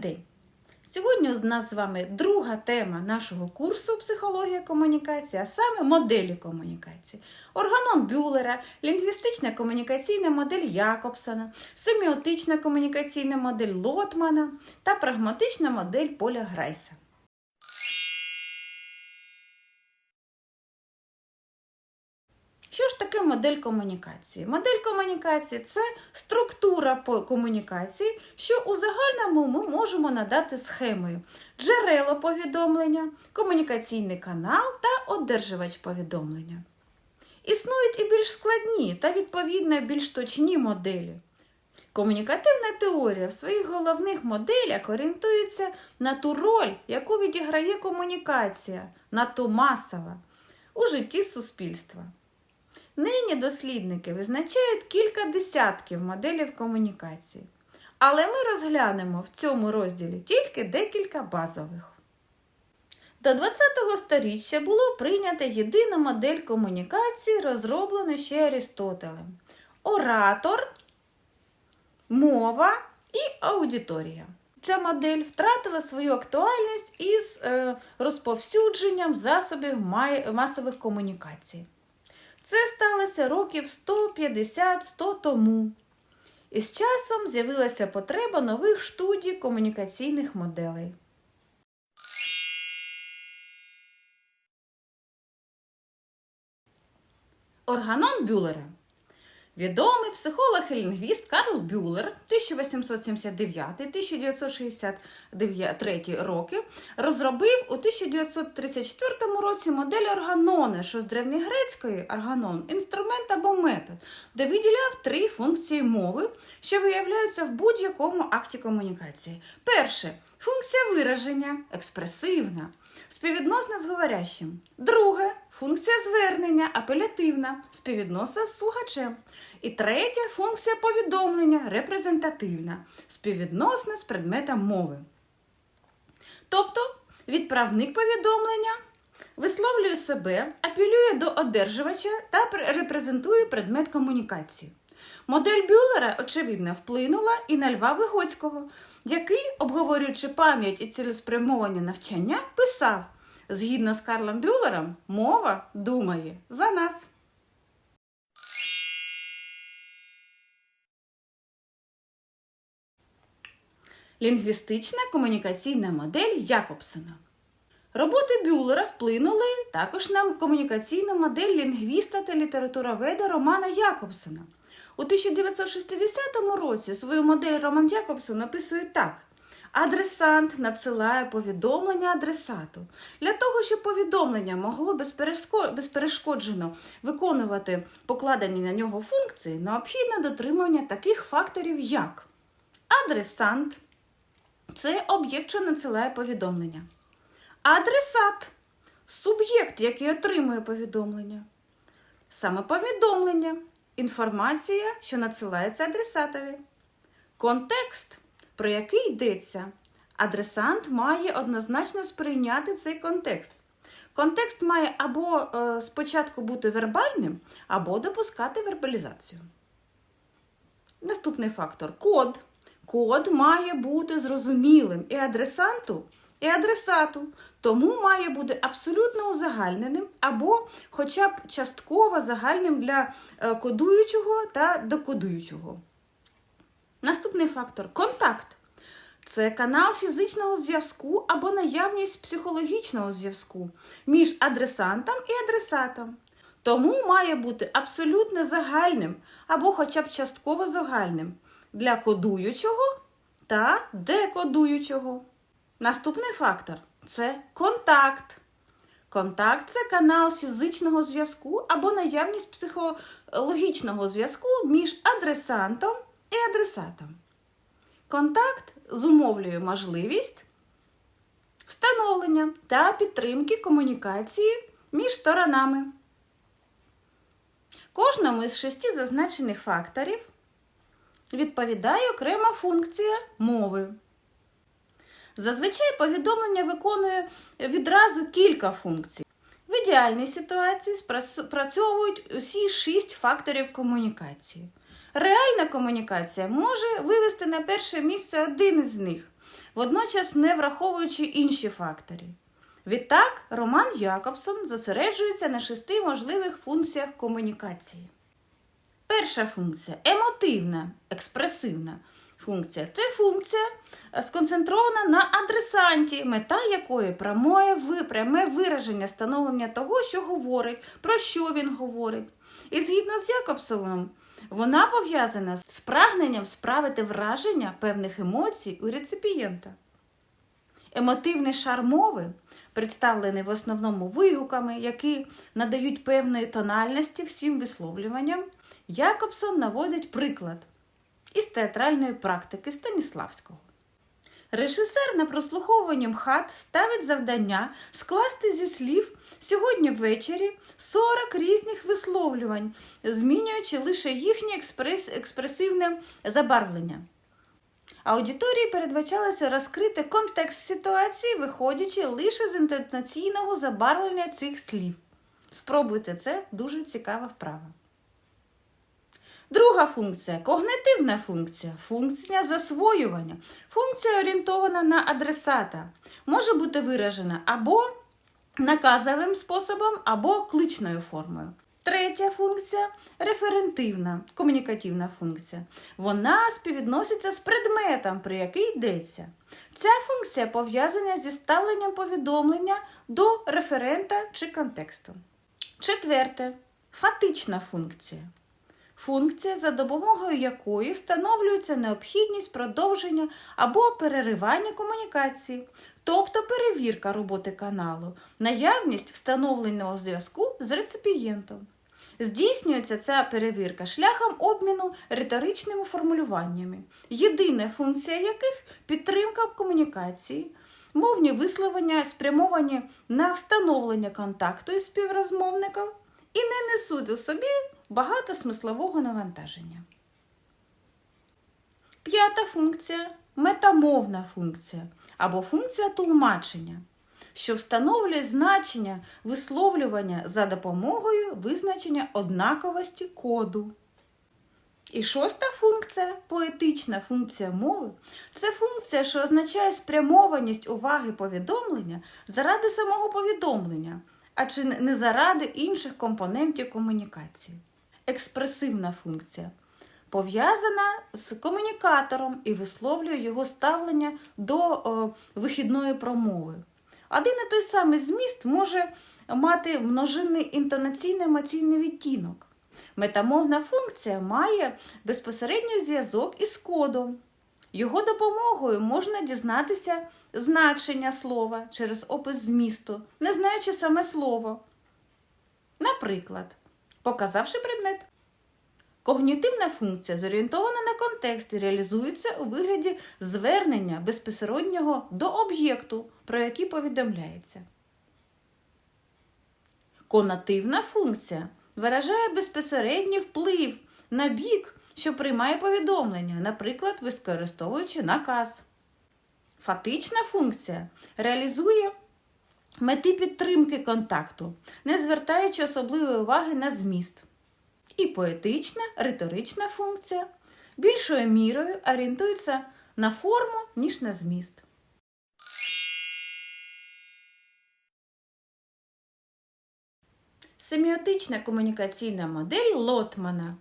день! Сьогодні у нас з вами друга тема нашого курсу психологія комунікації, а саме моделі комунікації. Органон Бюллера, лінгвістична комунікаційна модель Якобсона, семіотична комунікаційна модель Лотмана та прагматична модель Поля Грайса. Що ж таке модель комунікації? Модель комунікації це структура комунікації, що у загальному ми можемо надати схемою: джерело повідомлення, комунікаційний канал та одержувач повідомлення. Існують і більш складні та відповідно більш точні моделі. Комунікативна теорія в своїх головних моделях орієнтується на ту роль, яку відіграє комунікація, надто масова у житті суспільства. Нині дослідники визначають кілька десятків моделів комунікації, але ми розглянемо в цьому розділі тільки декілька базових. До 20-го сторіччя було прийнято єдину модель комунікації, розроблену ще Арістотелем: оратор, мова і аудиторія. Ця модель втратила свою актуальність із е, розповсюдженням засобів масових комунікацій. Це сталося років 150-100 тому. І з часом з'явилася потреба нових студій комунікаційних моделей. Органон Бюллера. Відомий психолог і лінгвіст Карл Бюллер 1879-1963 роки розробив у 1934 році модель органони, що з древньогрецької органон інструмент або метод, де виділяв три функції мови, що виявляються в будь-якому акті комунікації. Перше функція вираження, експресивна, співвідносна з говорящим. Друге функція звернення, апелятивна, співвідносна з слухачем. І третя функція повідомлення репрезентативна, співвідносна з предметом мови. Тобто відправник повідомлення висловлює себе, апелює до одержувача та репрезентує предмет комунікації. Модель Бюллера, очевидно, вплинула і на Льва Вигоцького, який, обговорюючи пам'ять і цілеспрямоване навчання, писав: згідно з Карлом Бюллером, мова думає за нас. Лінгвістична комунікаційна модель Якобсона. Роботи Бюллера вплинули також на комунікаційну модель лінгвіста та літературоведа Романа Якобсона. У 1960 році свою модель Роман Якобсон описує так: адресант надсилає повідомлення адресату. Для того, щоб повідомлення могло безперешкоджено виконувати покладені на нього функції, необхідне дотримання таких факторів, як адресант це об'єкт, що надсилає повідомлення. Адресат суб'єкт, який отримує повідомлення. Саме повідомлення інформація, що надсилається адресатові. Контекст, про який йдеться. Адресант має однозначно сприйняти цей контекст. Контекст має або е, спочатку бути вербальним, або допускати вербалізацію. Наступний фактор код. Код має бути зрозумілим і адресанту, і адресату, тому має бути абсолютно узагальненим або хоча б частково загальним для е, кодуючого та декодуючого. Наступний фактор контакт. Це канал фізичного зв'язку або наявність психологічного зв'язку між адресантом і адресатом. Тому має бути абсолютно загальним або хоча б частково загальним для кодуючого та декодуючого. Наступний фактор це контакт. Контакт це канал фізичного зв'язку або наявність психологічного зв'язку між адресантом і адресатом. Контакт зумовлює можливість встановлення та підтримки комунікації між сторонами. Кожному із шести зазначених факторів відповідає окрема функція мови. Зазвичай повідомлення виконує відразу кілька функцій. В ідеальній ситуації спрацьовують усі шість факторів комунікації. Реальна комунікація може вивести на перше місце один із них. водночас не враховуючи інші фактори. Відтак, Роман Якобсон зосереджується на шести можливих функціях комунікації. Перша функція емотивна, експресивна функція. Це функція е, сконцентрована на адресанті, мета якої пряме вираження становлення того, що говорить, про що він говорить. І згідно з Якобсоном, вона пов'язана з прагненням справити враження певних емоцій у реципієнта. Емотивний шар мови представлений в основному вигуками, які надають певної тональності всім висловлюванням, Якобсон наводить приклад із театральної практики Станіславського. Режисер на прослуховуванні МХАТ ставить завдання скласти зі слів сьогодні ввечері 40 різних висловлювань, змінюючи лише їхнє експрес... експресивне забарвлення. Аудиторії передбачалося розкрити контекст ситуації, виходячи лише з інтонаційного забарвлення цих слів. Спробуйте це дуже цікава вправа. Друга функція когнитивна функція, функція засвоювання. Функція орієнтована на адресата. Може бути виражена або наказовим способом, або кличною формою. Третя функція референтивна, комунікативна функція. Вона співвідноситься з предметом, про який йдеться. Ця функція пов'язана зі ставленням повідомлення до референта чи контексту. Четверте фатична функція. Функція, за допомогою якої встановлюється необхідність продовження або переривання комунікації, тобто перевірка роботи каналу, наявність встановленого зв'язку з реципієнтом. Здійснюється ця перевірка шляхом обміну риторичними формулюваннями, єдина функція яких підтримка комунікації, мовні висловлення спрямовані на встановлення контакту із співрозмовником і не несуть у собі багато смислового навантаження. П'ята функція метамовна функція або функція тлумачення, що встановлює значення висловлювання за допомогою визначення однаковості коду. І шоста функція поетична функція мови це функція, що означає спрямованість уваги повідомлення заради самого повідомлення, а чи не заради інших компонентів комунікації. Експресивна функція пов'язана з комунікатором і висловлює його ставлення до о, вихідної промови. Один і той самий зміст може мати множинний інтонаційний емоційний відтінок. Метамовна функція має безпосередній зв'язок із кодом. Його допомогою можна дізнатися значення слова через опис змісту, не знаючи саме слово. Наприклад, показавши предмет. Когнітивна функція зорієнтована на контекст і реалізується у вигляді звернення безпосереднього до об'єкту, про який повідомляється. Конативна функція виражає безпосередній вплив на бік, що приймає повідомлення, наприклад, використовуючи наказ. Фактична функція реалізує мети підтримки контакту, не звертаючи особливої уваги на зміст. І поетична, риторична функція більшою мірою орієнтується на форму, ніж на зміст. Семіотична комунікаційна модель Лотмана.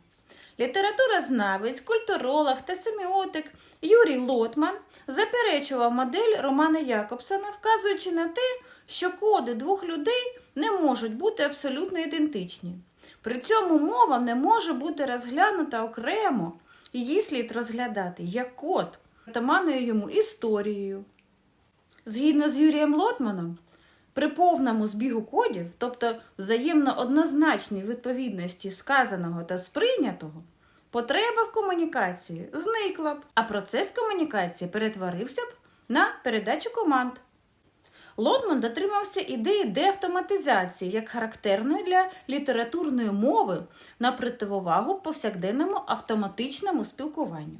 Літературознавець, культуролог та семіотик Юрій Лотман заперечував модель Романа Якобсона, вказуючи на те, що коди двох людей не можуть бути абсолютно ідентичні. При цьому мова не може бути розглянута окремо, її слід розглядати як код, притаманною йому історією. Згідно з Юрієм Лотманом, при повному збігу кодів, тобто взаємно однозначній відповідності сказаного та сприйнятого, потреба в комунікації зникла б, а процес комунікації перетворився б на передачу команд. Лотман дотримався ідеї деавтоматизації як характерної для літературної мови на противовагу повсякденному автоматичному спілкуванню.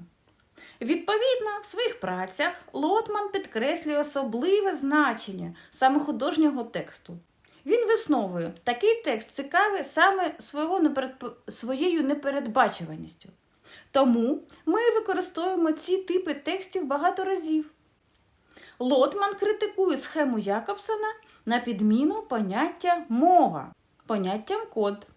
Відповідно, в своїх працях Лотман підкреслює особливе значення саме художнього тексту. Він висновує, такий текст цікавий саме свого неперед... своєю непередбачуваністю. Тому ми використовуємо ці типи текстів багато разів. Лотман критикує схему Якобсона на підміну поняття мова поняттям код.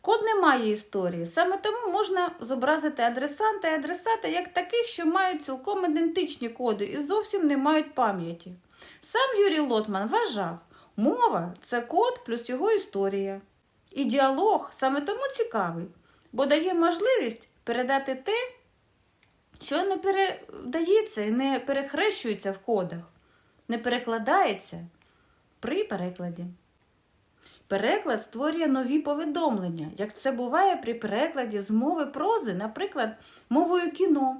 Код не має історії, саме тому можна зобразити адресанта і адресата як таких, що мають цілком ідентичні коди і зовсім не мають пам'яті. Сам Юрій Лотман вважав, мова це код плюс його історія. І діалог саме тому цікавий, бо дає можливість передати те, що не передається і не перехрещується в кодах, не перекладається при перекладі. Переклад створює нові повідомлення, як це буває при перекладі з мови прози, наприклад, мовою кіно.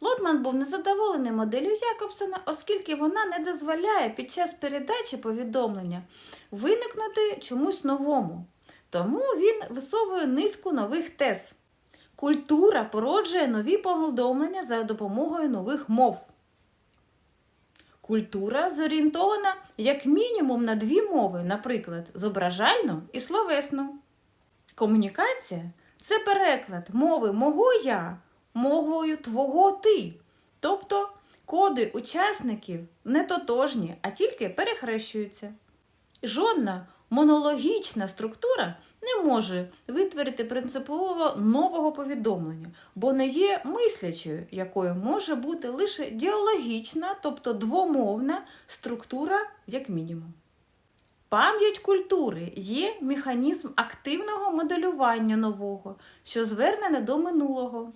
Лотман був незадоволений моделлю Якобсона, оскільки вона не дозволяє під час передачі повідомлення виникнути чомусь новому. Тому він висовує низку нових тез. Культура породжує нові повідомлення за допомогою нових мов. Культура зорієнтована як мінімум на дві мови, наприклад, зображальну і словесну. Комунікація це переклад мови мого я мовою твого ти. Тобто коди учасників не тотожні, а тільки перехрещуються. Жодна монологічна структура не може витворити принципово нового повідомлення, бо не є мислячою, якою може бути лише діалогічна, тобто двомовна структура, як мінімум. Пам'ять культури є механізм активного моделювання нового, що звернене до минулого.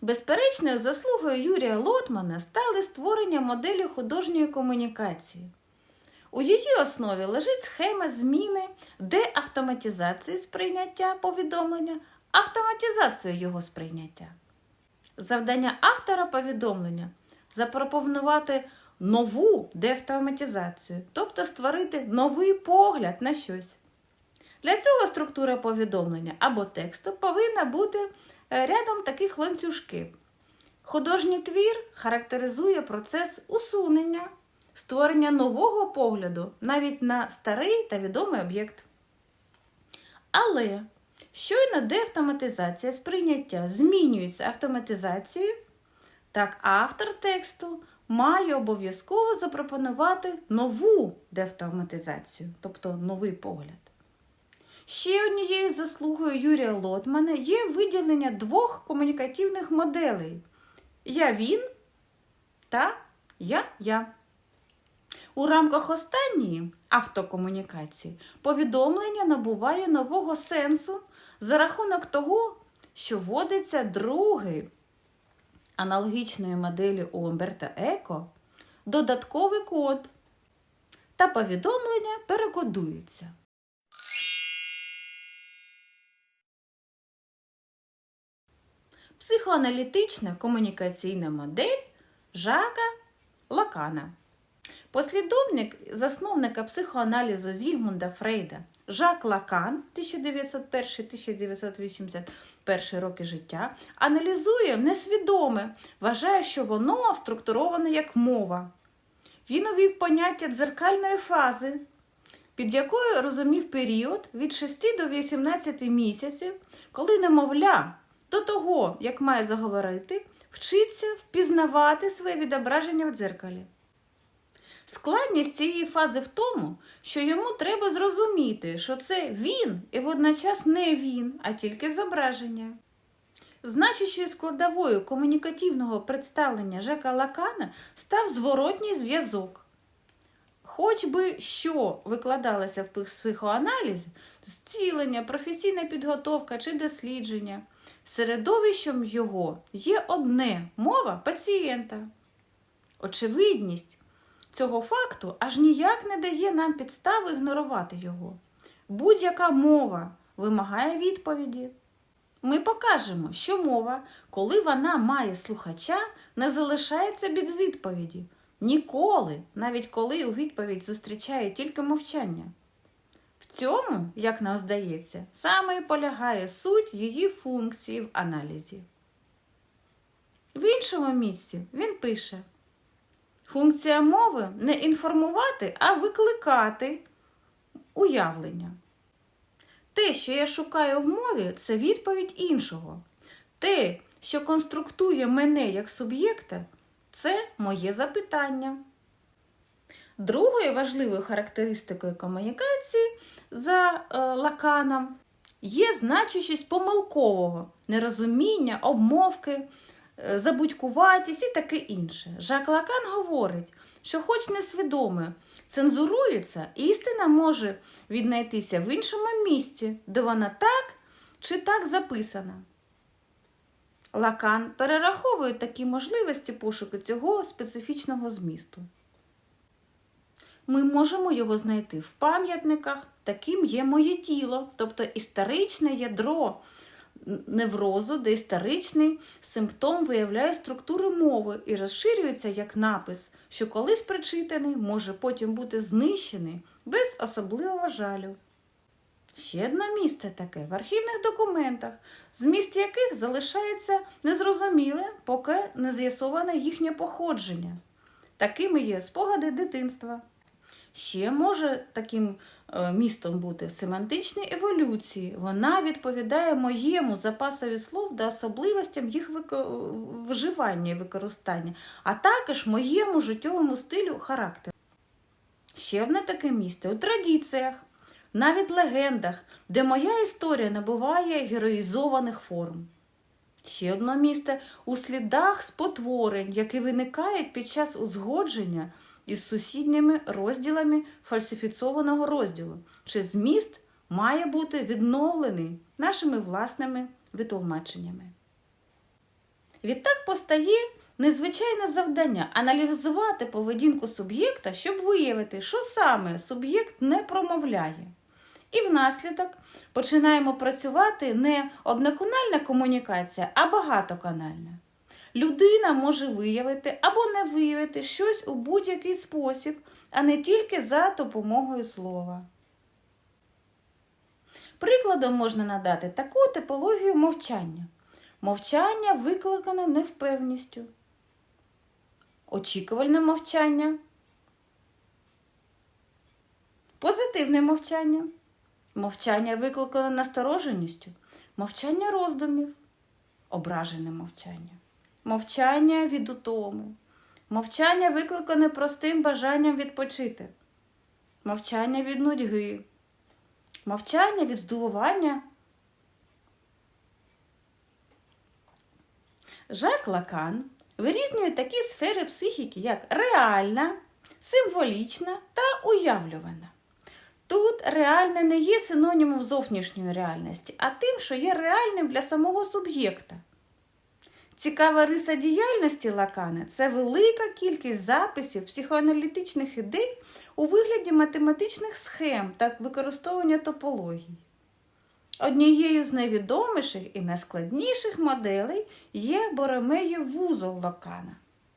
Безперечною заслугою Юрія Лотмана стали створення моделі художньої комунікації. У її основі лежить схема зміни деавтоматизації сприйняття повідомлення, автоматизацію його сприйняття. Завдання автора повідомлення запропонувати нову деавтоматизацію, тобто створити новий погляд на щось. Для цього структура повідомлення або тексту повинна бути рядом таких ланцюжків. Художній твір характеризує процес усунення, створення нового погляду навіть на старий та відомий об'єкт. Але щойно деавтоматизація сприйняття змінюється автоматизацією, так автор тексту має обов'язково запропонувати нову деавтоматизацію, тобто новий погляд. Ще однією заслугою Юрія Лотмана є виділення двох комунікативних моделей Я він та Я Я. У рамках останньої автокомунікації повідомлення набуває нового сенсу за рахунок того, що вводиться другий аналогічної моделі у Умберто Еко додатковий код, та повідомлення перекодуються. Психоаналітична комунікаційна модель Жака Лакана. Послідовник засновника психоаналізу Зігмунда Фрейда Жак Лакан 1901-1981 роки життя аналізує несвідоме, вважає, що воно структуроване як мова. Він увів поняття дзеркальної фази, під якою розумів період від 6 до 18 місяців, коли немовля до того, як має заговорити, вчиться впізнавати своє відображення в дзеркалі. Складність цієї фази в тому, що йому треба зрозуміти, що це він і водночас не він, а тільки зображення. Значущою складовою комунікативного представлення Жека Лакана став зворотній зв'язок. Хоч би що викладалося в психоаналізі, зцілення, професійна підготовка чи дослідження, середовищем його є одне мова пацієнта. Очевидність цього факту аж ніяк не дає нам підстави ігнорувати його. Будь-яка мова вимагає відповіді. Ми покажемо, що мова, коли вона має слухача, не залишається без відповіді. Ніколи, навіть коли у відповідь зустрічає тільки мовчання. В цьому, як нам здається, саме і полягає суть її функції в аналізі. В іншому місці він пише: Функція мови не інформувати, а викликати уявлення. Те, що я шукаю в мові, це відповідь іншого. Те, що конструктує мене як суб'єкта, Це моє запитання. Другою важливою характеристикою комунікації за е, лаканом є значущість помилкового, нерозуміння, обмовки, е, забудькуватість і таке інше. Жак Лакан говорить, що, хоч несвідоме, цензурується, істина може віднайтися в іншому місці, де вона так чи так записана. Лакан перераховує такі можливості пошуку цього специфічного змісту. Ми можемо його знайти в пам'ятниках, таким є моє тіло, тобто історичне ядро неврозу, де історичний симптом виявляє структуру мови і розширюється як напис, що колись прочитаний може потім бути знищений без особливого жалю. Ще одне місце таке в архівних документах, зміст яких залишається незрозуміле, поки не з'ясоване їхнє походження. Такими є спогади дитинства. Ще може таким е, містом бути семантичні еволюції. Вона відповідає моєму запасові слов та особливостям їх вживання і використання, а також моєму життєвому стилю характеру. Ще одне таке місце у традиціях, навіть легендах, де моя історія набуває героїзованих форм. Ще одне місце у слідах спотворень, які виникають під час узгодження із сусідніми розділами фальсифіцованого розділу, чи зміст має бути відновлений нашими власними витлумаченнями. Відтак постає незвичайне завдання аналізувати поведінку суб'єкта, щоб виявити, що саме суб'єкт не промовляє. І внаслідок починаємо працювати не одноканальна комунікація, а багатоканальна. Людина може виявити або не виявити щось у будь-який спосіб, а не тільки за допомогою слова. Прикладом можна надати таку типологію мовчання. Мовчання викликане невпевністю. Очікувальне мовчання. Позитивне мовчання. Мовчання викликане настороженістю. Мовчання роздумів. Ображене мовчання. Мовчання від утоми. Мовчання викликане простим бажанням відпочити. Мовчання від нудьги. Мовчання від здивування. Жак Лакан вирізнює такі сфери психіки, як реальна, символічна та уявлювана. Тут реальне не є синонімом зовнішньої реальності, а тим, що є реальним для самого суб'єкта. Цікава риса діяльності Лакана це велика кількість записів психоаналітичних ідей у вигляді математичних схем та використовування топологій. Однією з найвідоміших і найскладніших моделей є Боромеєв вузол Лакана.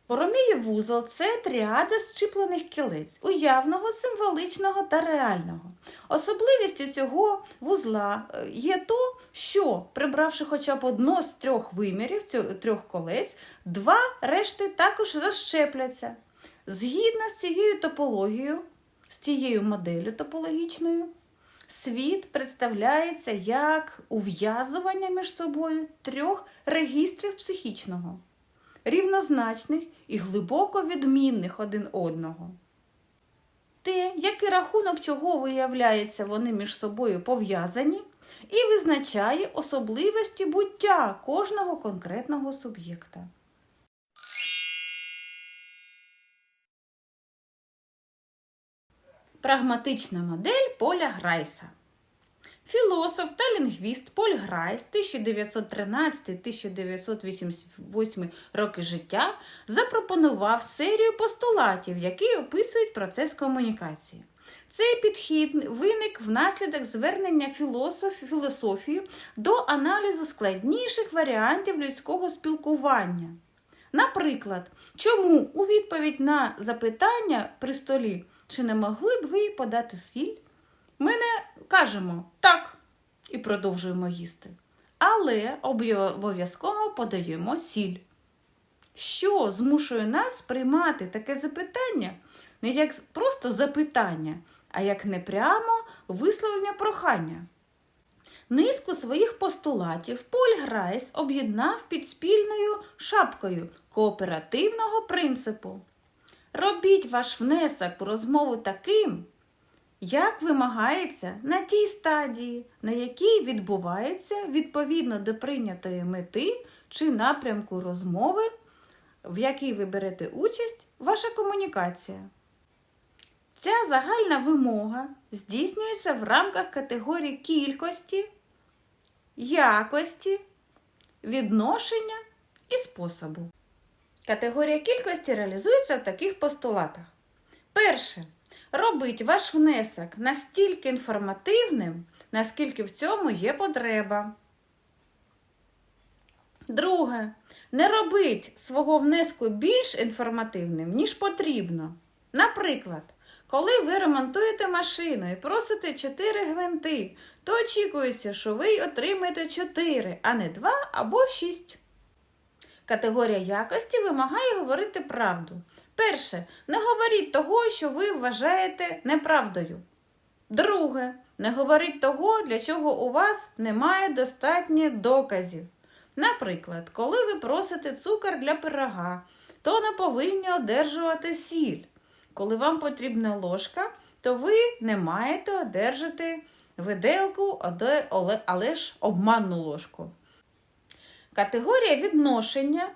Боромеєв вузол це тріада зчіплених кілець, уявного, символичного та реального. Особливістю цього вузла е, є то, що, прибравши хоча б одно з трьох вимірів, трьох колець, два решти також защепляться. Згідно з цією топологією, з цією моделлю топологічною, світ представляється як ув'язування між собою трьох регістрів психічного, рівнозначних і глибоко відмінних один одного. Те, який рахунок чого виявляється, вони між собою пов'язані, і визначає особливості буття кожного конкретного суб'єкта. Прагматична модель Поля Грайса. Філософ та лінгвіст Поль Грайс 1913-1988 роки життя запропонував серію постулатів, які описують процес комунікації. Цей підхід виник внаслідок звернення філософ, філософії до аналізу складніших варіантів людського спілкування. Наприклад, чому у відповідь на запитання при столі, чи не могли б ви подати сіль? Ми не кажемо так і продовжуємо їсти. Але обов'язково подаємо сіль. Що змушує нас сприймати таке запитання не як просто запитання, а як непрямо висловлення прохання. Низку своїх постулатів Поль Грайс об'єднав під спільною шапкою кооперативного принципу. Робіть ваш внесок у розмову таким, як вимагається на тій стадії, на якій відбувається відповідно до прийнятої мети чи напрямку розмови, в якій ви берете участь, ваша комунікація. Ця загальна вимога здійснюється в рамках категорій кількості, якості, відношення і способу. Категорія кількості реалізується в таких постулатах. Перше. Робить ваш внесок настільки інформативним, наскільки в цьому є потреба. Друге. Не робить свого внеску більш інформативним, ніж потрібно. Наприклад, коли ви ремонтуєте машину і просите 4 гвинти, то очікується, що ви отримаєте 4, а не 2 або 6. Категорія якості вимагає говорити правду. Перше, не говоріть того, що ви вважаєте неправдою. Друге, не говоріть того, для чого у вас немає достатньо доказів. Наприклад, коли ви просите цукор для пирога, то не повинні одержувати сіль. Коли вам потрібна ложка, то ви не маєте одержати виделку, але ж обманну ложку. Категорія відношення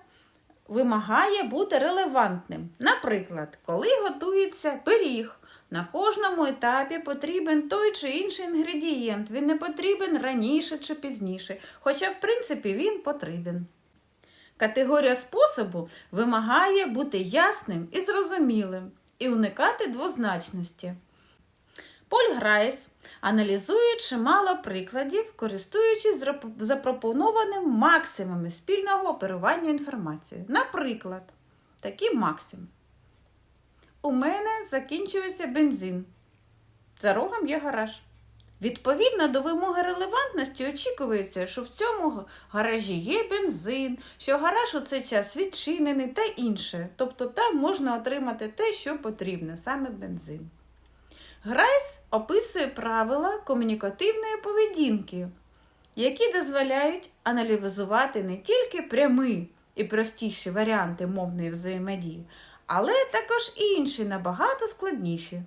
вимагає бути релевантним. Наприклад, коли готується пиріг, на кожному етапі потрібен той чи інший інгредієнт. Він не потрібен раніше чи пізніше, хоча, в принципі, він потрібен. Категорія способу вимагає бути ясним і зрозумілим і уникати двозначності. Поль Грайс аналізує чимало прикладів, користуючись запропонованим максимами спільного оперування інформацією. Наприклад, такі максими. У мене закінчується бензин. За рогом є гараж. Відповідно до вимоги релевантності, очікується, що в цьому гаражі є бензин, що гараж у цей час відчинений та інше. Тобто там можна отримати те, що потрібно, саме бензин. Грайс описує правила комунікативної поведінки, які дозволяють аналізувати не тільки прямі і простіші варіанти мовної взаємодії, але також і інші набагато складніші.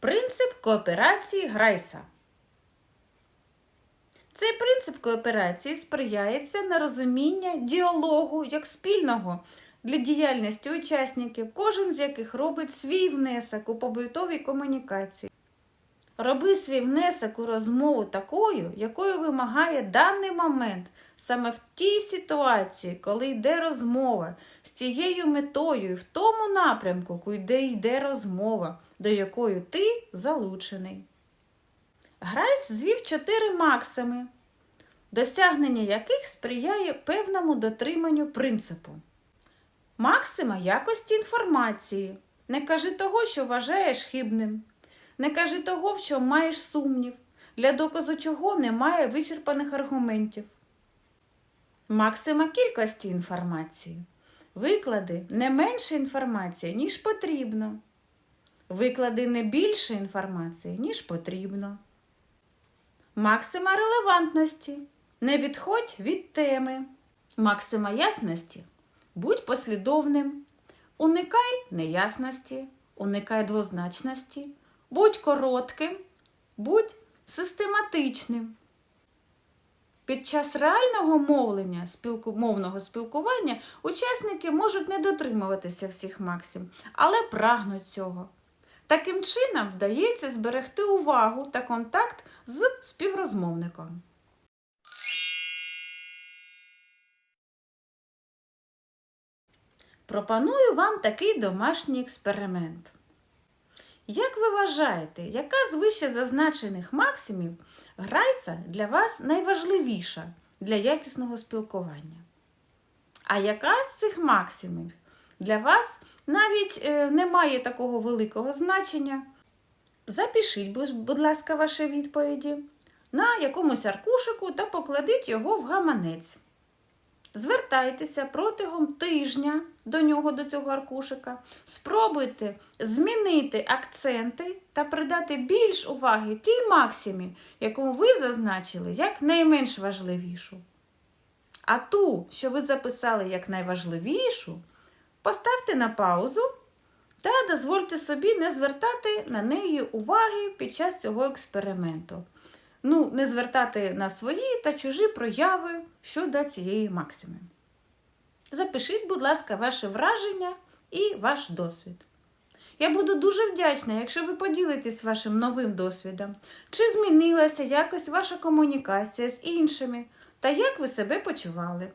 Принцип кооперації Грайса. Цей принцип кооперації сприяється на розуміння діалогу як спільного для діяльності учасників, кожен з яких робить свій внесок у побутовій комунікації. Роби свій внесок у розмову такою, якою вимагає даний момент, саме в тій ситуації, коли йде розмова, з тією метою і в тому напрямку, куди йде розмова, до якої ти залучений. Грайс звів чотири максими, досягнення яких сприяє певному дотриманню принципу. Максима якості інформації. Не кажи того, що вважаєш хибним. Не кажи того, в чому маєш сумнів, для доказу чого немає вичерпаних аргументів. Максима кількості інформації. Виклади не менше інформації, ніж потрібно. Виклади не більше інформації, ніж потрібно. Максима релевантності. Не відходь від теми. Максима ясності. Будь послідовним. Уникай неясності, уникай двозначності, будь коротким, будь систематичним. Під час реального мовлення, спілку, мовного спілкування учасники можуть не дотримуватися всіх максим, але прагнуть цього. Таким чином вдається зберегти увагу та контакт з співрозмовником. Пропоную вам такий домашній експеримент. Як ви вважаєте, яка з вище зазначених максимів Грайса для вас найважливіша для якісного спілкування? А яка з цих максимів для вас навіть е, не має такого великого значення? Запишіть, будь ласка, ваші відповіді на якомусь аркушику та покладіть його в гаманець. Звертайтеся протягом тижня до нього, до цього аркушика. Спробуйте змінити акценти та придати більш уваги тій максимі, яку ви зазначили як найменш важливішу. А ту, що ви записали як найважливішу, поставте на паузу та дозвольте собі не звертати на неї уваги під час цього експерименту. Ну, не звертати на свої та чужі прояви щодо цієї максими. Запишіть, будь ласка, ваше враження і ваш досвід. Я буду дуже вдячна, якщо ви поділитесь вашим новим досвідом, чи змінилася якось ваша комунікація з іншими, та як ви себе почували.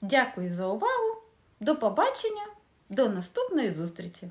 Дякую за увагу. До побачення, до наступної зустрічі!